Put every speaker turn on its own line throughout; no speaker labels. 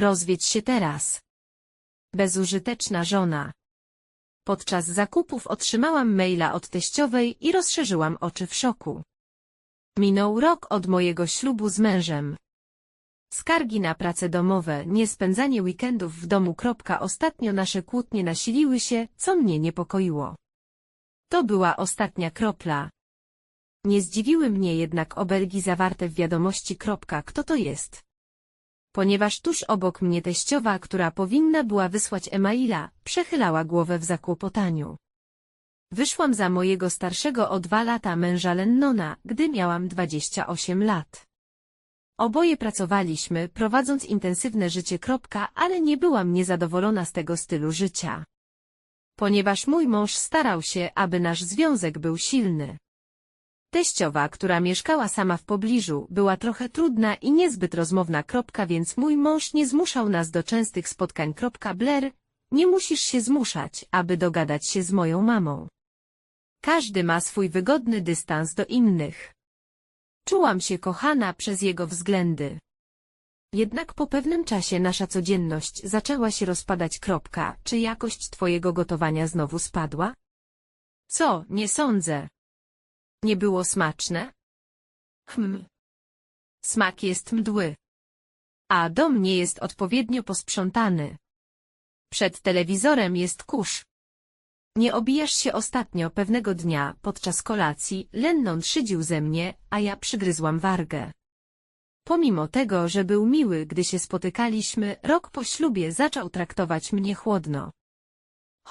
Rozwiedź się teraz. Bezużyteczna żona. Podczas zakupów otrzymałam maila od teściowej i rozszerzyłam oczy w szoku. Minął rok od mojego ślubu z mężem. Skargi na prace domowe, niespędzanie weekendów w domu. Ostatnio nasze kłótnie nasiliły się, co mnie niepokoiło. To była ostatnia kropla. Nie zdziwiły mnie jednak obelgi zawarte w wiadomości. Kto to jest? Ponieważ tuż obok mnie teściowa, która powinna była wysłać e-maila, przechylała głowę w zakłopotaniu. Wyszłam za mojego starszego o dwa lata męża Lennona, gdy miałam 28 lat. Oboje pracowaliśmy, prowadząc intensywne życie. Ale nie byłam niezadowolona z tego stylu życia. Ponieważ mój mąż starał się, aby nasz związek był silny. Teściowa, która mieszkała sama w pobliżu, była trochę trudna i niezbyt rozmowna. Więc mój mąż nie zmuszał nas do częstych spotkań. Blair, nie musisz się zmuszać, aby dogadać się z moją mamą. Każdy ma swój wygodny dystans do innych. Czułam się kochana przez jego względy. Jednak po pewnym czasie nasza codzienność zaczęła się rozpadać. Czy jakość twojego gotowania znowu spadła? Co, nie sądzę. Nie było smaczne? Hm. Smak jest mdły. A dom nie jest odpowiednio posprzątany. Przed telewizorem jest kurz. Nie obijasz się ostatnio pewnego dnia, podczas kolacji, Lennon szydził ze mnie, a ja przygryzłam wargę. Pomimo tego, że był miły, gdy się spotykaliśmy, rok po ślubie zaczął traktować mnie chłodno.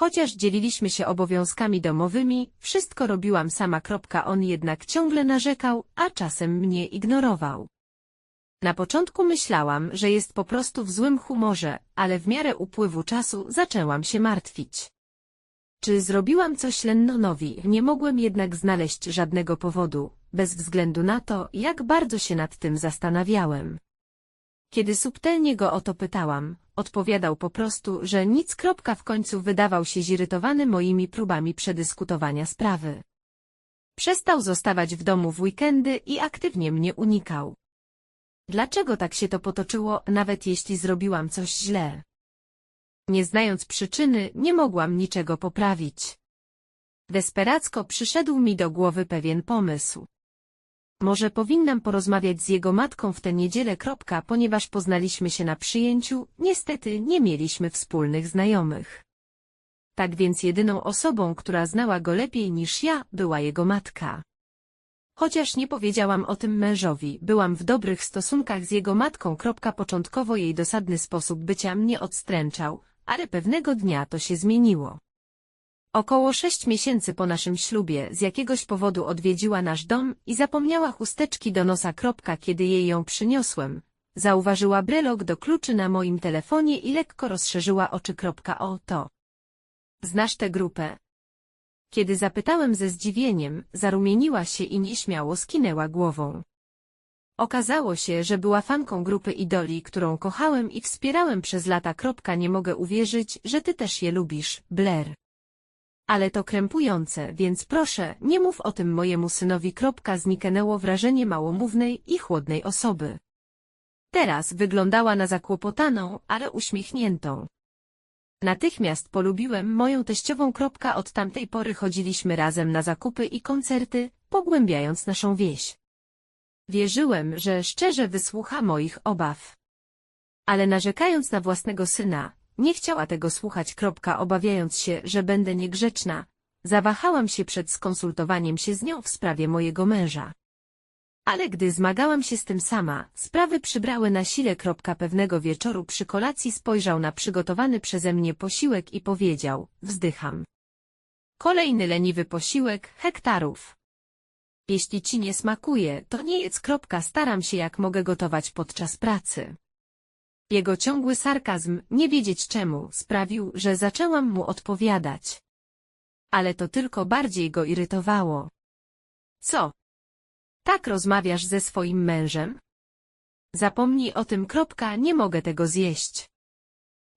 Chociaż dzieliliśmy się obowiązkami domowymi, wszystko robiłam sama. On jednak ciągle narzekał, a czasem mnie ignorował. Na początku myślałam, że jest po prostu w złym humorze, ale w miarę upływu czasu zaczęłam się martwić. Czy zrobiłam coś Lennonowi? Nie mogłem jednak znaleźć żadnego powodu, bez względu na to, jak bardzo się nad tym zastanawiałem. Kiedy subtelnie go o to pytałam, odpowiadał po prostu, że nic. W końcu wydawał się zirytowany moimi próbami przedyskutowania sprawy. Przestał zostawać w domu w weekendy i aktywnie mnie unikał. Dlaczego tak się to potoczyło, nawet jeśli zrobiłam coś źle? Nie znając przyczyny, nie mogłam niczego poprawić. Desperacko przyszedł mi do głowy pewien pomysł. Może powinnam porozmawiać z jego matką w tę niedzielę. Ponieważ poznaliśmy się na przyjęciu, niestety nie mieliśmy wspólnych znajomych. Tak więc jedyną osobą, która znała go lepiej niż ja, była jego matka. Chociaż nie powiedziałam o tym mężowi, byłam w dobrych stosunkach z jego matką. Początkowo jej dosadny sposób bycia mnie odstręczał, ale pewnego dnia to się zmieniło. Około sześć miesięcy po naszym ślubie z jakiegoś powodu odwiedziła nasz dom i zapomniała chusteczki do nosa. Kiedy jej ją przyniosłem. Zauważyła brelok do kluczy na moim telefonie i lekko rozszerzyła oczy. O to. Znasz tę grupę? Kiedy zapytałem ze zdziwieniem, zarumieniła się i nieśmiało skinęła głową. Okazało się, że była fanką grupy idoli, którą kochałem i wspierałem przez lata. Nie mogę uwierzyć, że ty też je lubisz, Blair. Ale to krępujące, więc proszę, nie mów o tym mojemu synowi. Zniknęło wrażenie małomównej i chłodnej osoby. Teraz wyglądała na zakłopotaną, ale uśmiechniętą. Natychmiast polubiłem moją teściową. Od tamtej pory chodziliśmy razem na zakupy i koncerty, pogłębiając naszą wieś. Wierzyłem, że szczerze wysłucha moich obaw. Ale narzekając na własnego syna, nie chciała tego słuchać. Obawiając się, że będę niegrzeczna, zawahałam się przed skonsultowaniem się z nią w sprawie mojego męża. Ale gdy zmagałam się z tym sama, sprawy przybrały na sile. Pewnego wieczoru przy kolacji spojrzał na przygotowany przeze mnie posiłek i powiedział, wzdycham. Kolejny leniwy posiłek, hektarów. Jeśli ci nie smakuje, to nie jedz. Staram się jak mogę gotować podczas pracy. Jego ciągły sarkazm, nie wiedzieć czemu, sprawił, że zaczęłam mu odpowiadać. Ale to tylko bardziej go irytowało. Co? Tak rozmawiasz ze swoim mężem? Zapomnij o tym. Kropka, nie mogę tego zjeść.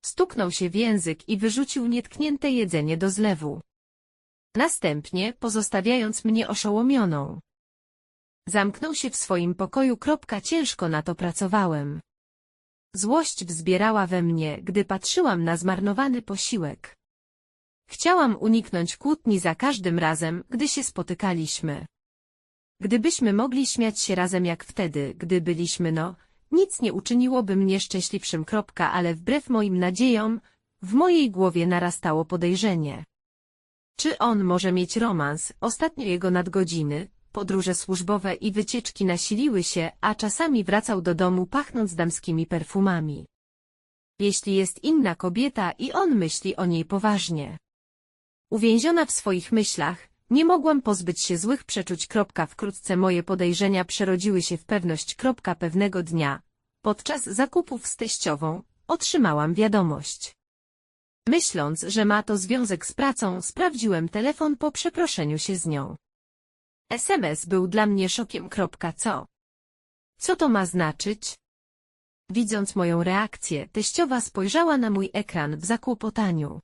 Stuknął się w język i wyrzucił nietknięte jedzenie do zlewu. Następnie, pozostawiając mnie oszołomioną. Zamknął się w swoim pokoju. Kropka, ciężko na to pracowałem. Złość wzbierała we mnie, gdy patrzyłam na zmarnowany posiłek. Chciałam uniknąć kłótni za każdym razem, gdy się spotykaliśmy. Gdybyśmy mogli śmiać się razem jak wtedy, gdy byliśmy no, nic nie uczyniłoby mnie szczęśliwszym. Kropka, ale wbrew moim nadziejom, w mojej głowie narastało podejrzenie. Czy on może mieć romans? Ostatnio jego nadgodziny, podróże służbowe i wycieczki nasiliły się, a czasami wracał do domu pachnąc damskimi perfumami. Jeśli jest inna kobieta i on myśli o niej poważnie. Uwięziona w swoich myślach, nie mogłam pozbyć się złych przeczuć. Wkrótce moje podejrzenia przerodziły się w pewność. Pewnego dnia, podczas zakupów z teściową, otrzymałam wiadomość. Myśląc, że ma to związek z pracą, sprawdziłem telefon po przeproszeniu się z nią. SMS był dla mnie szokiem. Co? Co to ma znaczyć? Widząc moją reakcję, teściowa spojrzała na mój ekran w zakłopotaniu.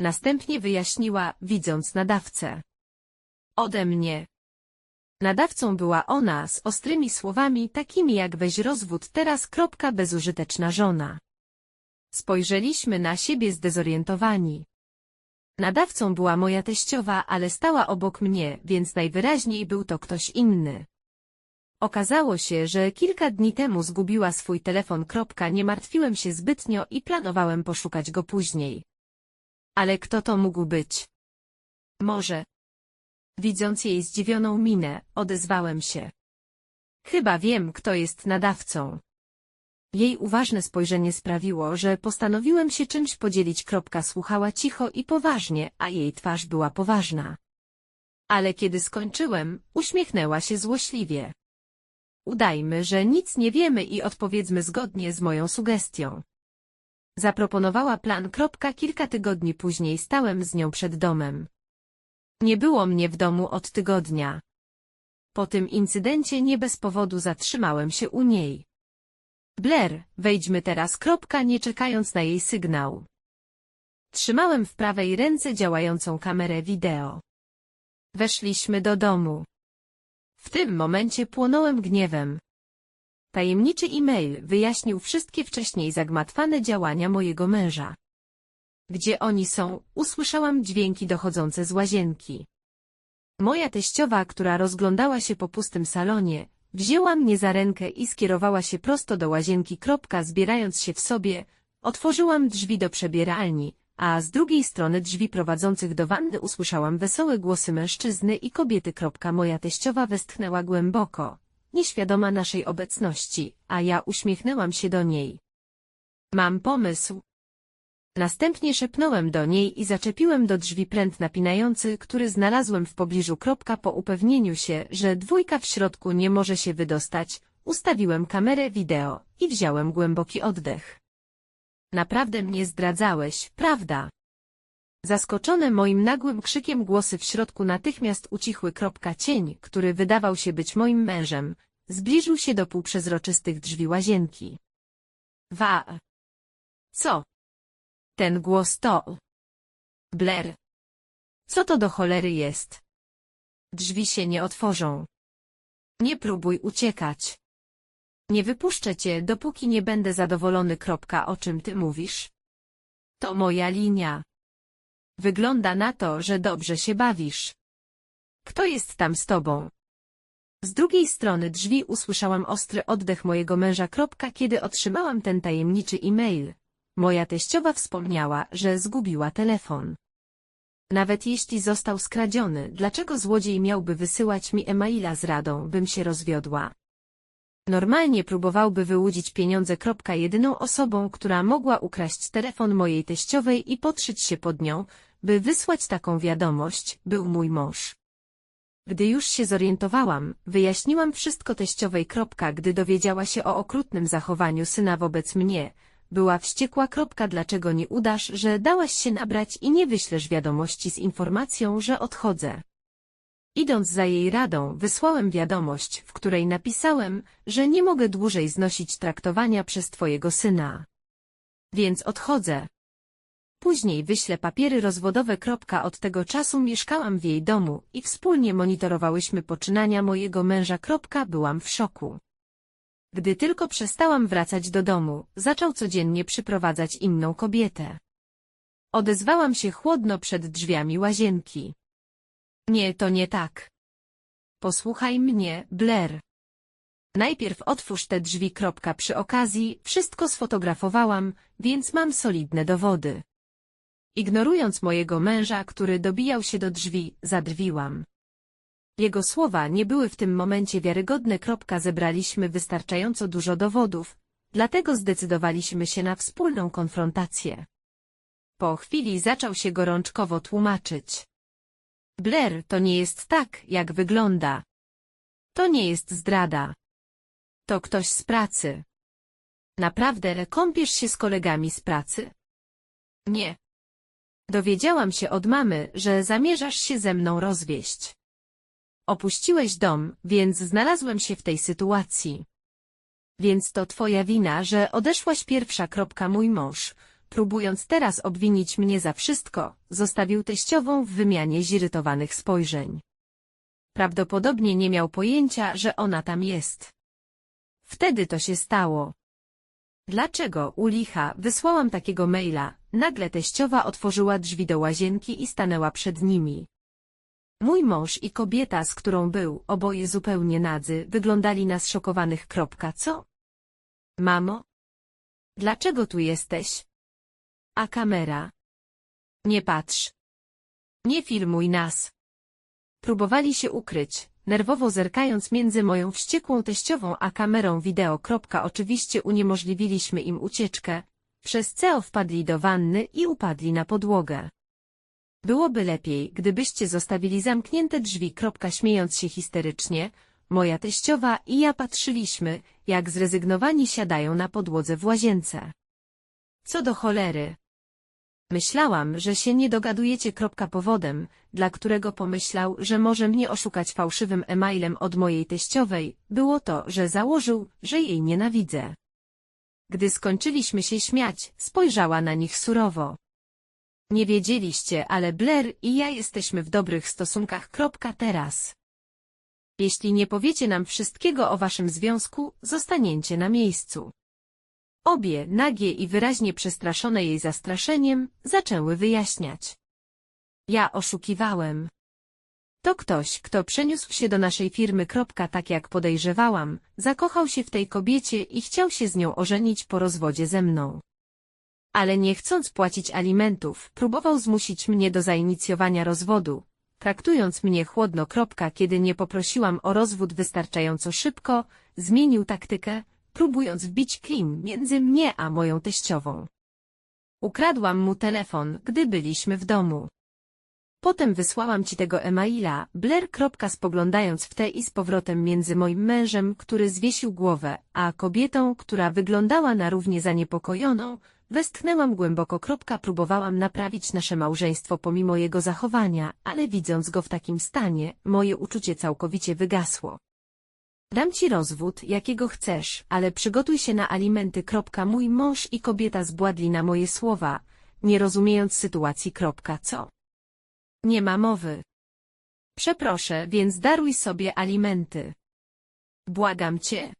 Następnie wyjaśniła, widząc nadawcę. Ode mnie. Nadawcą była ona z ostrymi słowami takimi jak weź rozwód teraz. Kropka, bezużyteczna żona. Spojrzeliśmy na siebie zdezorientowani. Nadawcą była moja teściowa, ale stała obok mnie, więc najwyraźniej był to ktoś inny. Okazało się, że kilka dni temu zgubiła swój telefon. Nie martwiłem się zbytnio i planowałem poszukać go później. Ale kto to mógł być? Może. Widząc jej zdziwioną minę, odezwałem się. Chyba wiem, kto jest nadawcą. Jej uważne spojrzenie sprawiło, że postanowiłem się czymś podzielić. Kropka słuchała cicho i poważnie, a jej twarz była poważna. Ale kiedy skończyłem, uśmiechnęła się złośliwie. Udajmy, że nic nie wiemy i odpowiedzmy zgodnie z moją sugestią. Zaproponowała plan. Kropka, kilka tygodni później stałem z nią przed domem. Nie było mnie w domu od tygodnia. Po tym incydencie nie bez powodu zatrzymałem się u niej. Blair, wejdźmy teraz. Kropka, nie czekając na jej sygnał. Trzymałem w prawej ręce działającą kamerę wideo. Weszliśmy do domu. W tym momencie płonąłem gniewem. Tajemniczy e-mail wyjaśnił wszystkie wcześniej zagmatwane działania mojego męża. Gdzie oni są, usłyszałam dźwięki dochodzące z łazienki. Moja teściowa, która rozglądała się po pustym salonie, wzięła mnie za rękę i skierowała się prosto do łazienki. Zbierając się w sobie, otworzyłam drzwi do przebieralni, a z drugiej strony drzwi prowadzących do wanny usłyszałam wesołe głosy mężczyzny i kobiety. Moja teściowa westchnęła głęboko, nieświadoma naszej obecności, a ja uśmiechnęłam się do niej. Mam pomysł. Następnie szepnąłem do niej i zaczepiłem do drzwi pręt napinający, który znalazłem w pobliżu. Kropka po upewnieniu się, że dwójka w środku nie może się wydostać, ustawiłem kamerę wideo i wziąłem głęboki oddech. Naprawdę mnie zdradzałeś, prawda? Zaskoczone moim nagłym krzykiem głosy w środku natychmiast ucichły. Kropka cień, który wydawał się być moim mężem, zbliżył się do półprzezroczystych drzwi łazienki. Wa. Co? Ten głos to... Blair. Co to do cholery jest? Drzwi się nie otworzą. Nie próbuj uciekać. Nie wypuszczę cię, dopóki nie będę zadowolony. Kropka, o czym ty mówisz? To moja linia. Wygląda na to, że dobrze się bawisz. Kto jest tam z tobą? Z drugiej strony drzwi usłyszałam ostry oddech mojego męża. Kropka, kiedy otrzymałam ten tajemniczy e-mail. Moja teściowa wspomniała, że zgubiła telefon. Nawet jeśli został skradziony, dlaczego złodziej miałby wysyłać mi e-maila z radą, bym się rozwiodła? Normalnie próbowałby wyłudzić pieniądze. Jedyną osobą, która mogła ukraść telefon mojej teściowej i podszyć się pod nią, by wysłać taką wiadomość, był mój mąż. Gdy już się zorientowałam, wyjaśniłam wszystko teściowej. Gdy dowiedziała się o okrutnym zachowaniu syna wobec mnie, była wściekła. Dlaczego nie udasz, że dałaś się nabrać i nie wyślesz wiadomości z informacją, że odchodzę? Idąc za jej radą, wysłałem wiadomość, w której napisałem, że nie mogę dłużej znosić traktowania przez twojego syna. Więc odchodzę. Później wyślę papiery rozwodowe. Od tego czasu mieszkałam w jej domu i wspólnie monitorowałyśmy poczynania mojego męża. Byłam w szoku. Gdy tylko przestałam wracać do domu, zaczął codziennie przyprowadzać inną kobietę. Odezwałam się chłodno przed drzwiami łazienki. Nie, to nie tak. Posłuchaj mnie, Blair. Najpierw otwórz te drzwi. Kropka. Przy okazji wszystko sfotografowałam, więc mam solidne dowody. Ignorując mojego męża, który dobijał się do drzwi, zadrwiłam. Jego słowa nie były w tym momencie wiarygodne. Zebraliśmy wystarczająco dużo dowodów, dlatego zdecydowaliśmy się na wspólną konfrontację. Po chwili zaczął się gorączkowo tłumaczyć. Blair, to nie jest tak, jak wygląda. To nie jest zdrada. To ktoś z pracy. Naprawdę kąpiesz się z kolegami z pracy? Nie. Dowiedziałam się od mamy, że zamierzasz się ze mną rozwieść. Opuściłeś dom, więc znalazłem się w tej sytuacji. Więc to twoja wina, że odeszłaś pierwsza. Kropka mój mąż, próbując teraz obwinić mnie za wszystko, zostawił teściową w wymianie zirytowanych spojrzeń. Prawdopodobnie nie miał pojęcia, że ona tam jest. Wtedy to się stało. Dlaczego, u licha, wysłałam takiego maila? Nagle teściowa otworzyła drzwi do łazienki i stanęła przed nimi. Mój mąż i kobieta, z którą był, oboje zupełnie nadzy, wyglądali na zszokowanych. Kropka, co? Mamo? Dlaczego tu jesteś? A kamera? Nie patrz. Nie filmuj nas. Próbowali się ukryć, nerwowo zerkając między moją wściekłą teściową a kamerą wideo. Oczywiście uniemożliwiliśmy im ucieczkę, przez co wpadli do wanny i upadli na podłogę. Byłoby lepiej, gdybyście zostawili zamknięte drzwi. Śmiejąc się histerycznie, moja teściowa i ja patrzyliśmy, jak zrezygnowani siadają na podłodze w łazience. Co do cholery. Myślałam, że się nie dogadujecie. Powodem, dla którego pomyślał, że może mnie oszukać fałszywym e-mailem od mojej teściowej, było to, że założył, że jej nienawidzę. Gdy skończyliśmy się śmiać, spojrzała na nich surowo. Nie wiedzieliście, ale Blair i ja jesteśmy w dobrych stosunkach. Teraz. Jeśli nie powiecie nam wszystkiego o waszym związku, zostaniecie na miejscu. Obie, nagie i wyraźnie przestraszone jej zastraszeniem, zaczęły wyjaśniać. Ja oszukiwałem. To ktoś, kto przeniósł się do naszej firmy. Tak jak podejrzewałam, zakochał się w tej kobiecie i chciał się z nią ożenić po rozwodzie ze mną. Ale nie chcąc płacić alimentów, próbował zmusić mnie do zainicjowania rozwodu, traktując mnie chłodno. Kiedy nie poprosiłam o rozwód wystarczająco szybko, zmienił taktykę, próbując wbić klim między mnie a moją teściową. Ukradłam mu telefon, gdy byliśmy w domu. Potem wysłałam ci tego e-maila, Blair. Spoglądając w te i z powrotem między moim mężem, który zwiesił głowę, a kobietą, która wyglądała na równie zaniepokojoną, westchnęłam głęboko. Próbowałam naprawić nasze małżeństwo pomimo jego zachowania, ale widząc go w takim stanie, moje uczucie całkowicie wygasło. Dam ci rozwód, jakiego chcesz, ale przygotuj się na alimenty. Mój mąż i kobieta zbładli na moje słowa, nie rozumiejąc sytuacji. Co? Nie ma mowy. Przeproszę, więc daruj sobie alimenty. Błagam cię.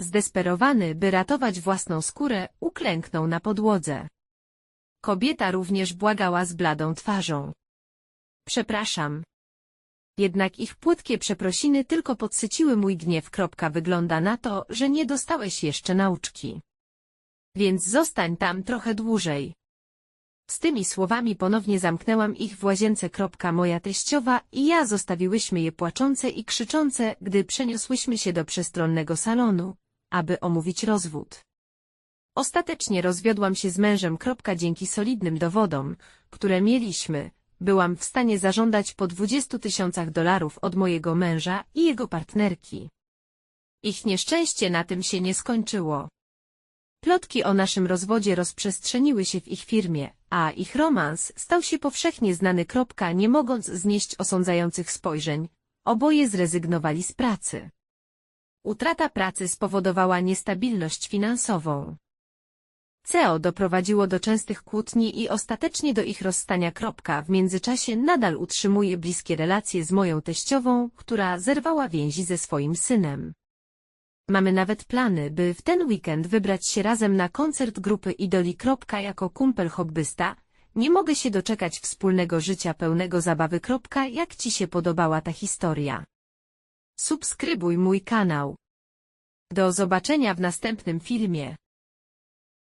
Zdesperowany, by ratować własną skórę, uklęknął na podłodze. Kobieta również błagała z bladą twarzą. Przepraszam, jednak ich płytkie przeprosiny tylko podsyciły mój gniew. Wygląda na to, że nie dostałeś jeszcze nauczki. Więc zostań tam trochę dłużej. Z tymi słowami ponownie zamknęłam ich w łazience. Moja teściowa i ja zostawiłyśmy je płaczące i krzyczące, gdy przeniosłyśmy się do przestronnego salonu, aby omówić rozwód. Ostatecznie rozwiodłam się z mężem. Dzięki solidnym dowodom, które mieliśmy, byłam w stanie zażądać po 20 tysiącach dolarów od mojego męża i jego partnerki. Ich nieszczęście na tym się nie skończyło. Plotki o naszym rozwodzie rozprzestrzeniły się w ich firmie, a ich romans stał się powszechnie znany. Nie mogąc znieść osądzających spojrzeń, oboje zrezygnowali z pracy. Utrata pracy spowodowała niestabilność finansową. CEO doprowadziło do częstych kłótni i ostatecznie do ich rozstania. W międzyczasie nadal utrzymuje bliskie relacje z moją teściową, która zerwała więzi ze swoim synem. Mamy nawet plany, by w ten weekend wybrać się razem na koncert grupy Idoli. Jako kumpel hobbysta, nie mogę się doczekać wspólnego życia pełnego zabawy. Jak Ci się podobała ta historia? Subskrybuj mój kanał. Do zobaczenia w następnym filmie.